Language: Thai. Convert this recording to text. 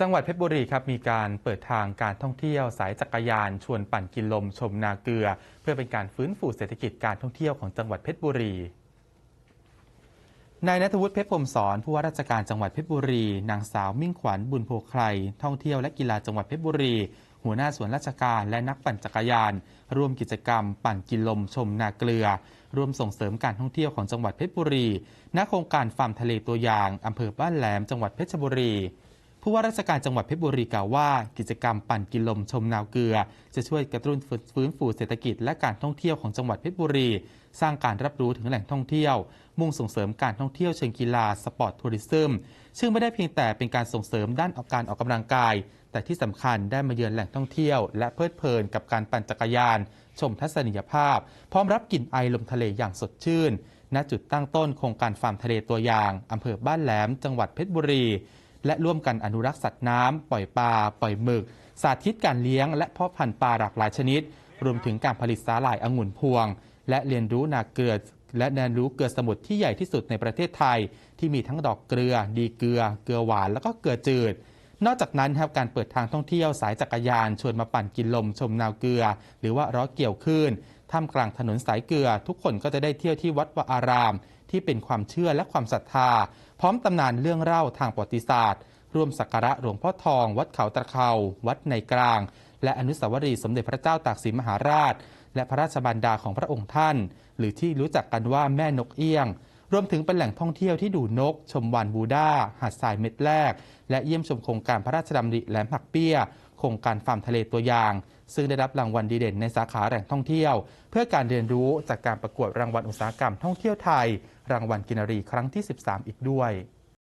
จังหวัดเพชรบุรีครับมีการเปิดทางการท่องเที่ยวสายจักรยาน ชวนปั่นกินลมชมนาเกลือ เพื่อเป็นการฟื้นฟูเศรษฐกิจการท่องเที่ยวของจังหวัดเพชรบุรีนายนัทวุฒิเพชรพรมสอนผู้ว่าราชการจังหวัดเพชรบุรี นางสาวมิ่งขวัญบุญโพไครท่องเที่ยวและกีฬาจังหวัดเพชรบุรี หัวหน้าส่วนราชการและนักปั่นจักรยาน ร่วมกิจกรรม ปั่นกินลมชมนาเกลือ ร่วมส่งเสริมการท่องเที่ยวของจังหวัดเพชรบุรีณโครงการฟาร์มทะเลตัวอย่างอำเภอบ้านแหลมจังหวัดเพชรบุรี ผู้ว่าราชการจังหวัดเพชรบุรีกล่าวว่า กิจกรรมปั่นกินลมชมนาวเกลือ จะช่วยกระตุ้นฟื้นฟูเศรษฐกิจและการท่องเที่ยวของจังหวัดเพชรบุรี สร้างการรับรู้ถึงแหล่งท่องเที่ยว มุ่งส่งเสริมการท่องเที่ยวเชิงกีฬาสปอร์ตทัวริซึมซึ่งไม่ได้เพียงแต่เป็นการส่งเสริมด้านการออกกำลังกาย แต่ที่สำคัญได้มาเยือนแหล่งท่องเที่ยว และเพลิดเพลินกับการปั่นจักรยาน ชมทัศนียภาพ พร้อมรับกลิ่นไอลมทะเลอย่างสดชื่นณจุดตั้งต้นโครงการฟาร์มทะเลตัวอย่างอำเภอบ้านแหลม จังหวัดเพชรบุรี และร่วมกันอนุรักษ์สัตว์น้ำปล่อยปลาปล่อยหมึก สาธิตการเลี้ยง และเพาะพันธุ์ปลาหลากหลายชนิด รวมถึงการผลิตสาหร่ายองุ่นพวง และเรียนรู้นาเกลือและเรียนรู้เกลือสมุทรที่ใหญ่ที่สุดในประเทศไทย ที่มีทั้งดอกเกลือ ดีเกลือ เกลือหวานแล้วก็เกลือจืด นอกจากนั้นครับการเปิดทางท่องเที่ยวสายจักรยานชวนมาปั่นกินลมชมนาวเกลือ หรือว่าล้อเกี่ยวคลื่น ท่ามกลางถนนสายเกลือ ทุกคนก็จะได้เที่ยวที่วัดวาอาราม ที่เป็นความเชื่อและความศรัทธา พร้อมตำนานเรื่องเล่าทางประวัติศาสตร์ ร่วมสักการะหลวงพ่อทอง วัดเขาตะเขาวัดในกลาง และอนุสาวรีย์สมเด็จพระเจ้าตากสินมหาราช และพระราชบันดาของพระองค์ท่าน หรือที่รู้จักกันว่าแม่นกเอี้ยง รวมถึงเป็นแหล่งท่องเที่ยวที่ดูนก ชมวานบูดาหาดทรายเม็ดแรก และเยี่ยมชมโครงการพระราชดำริแหลมผักเปี้ย โครงการฟาร์มทะเลตัวอย่าง ซึ่งได้รับรางวัลดีเด่นในสาขาแหล่งท่องเที่ยว เพื่อการเรียนรู้จากการประกวดรางวัลอุตสาหกรรมท่องเที่ยวไทย รางวัลกินรีครั้งที่ 13 อีกด้วย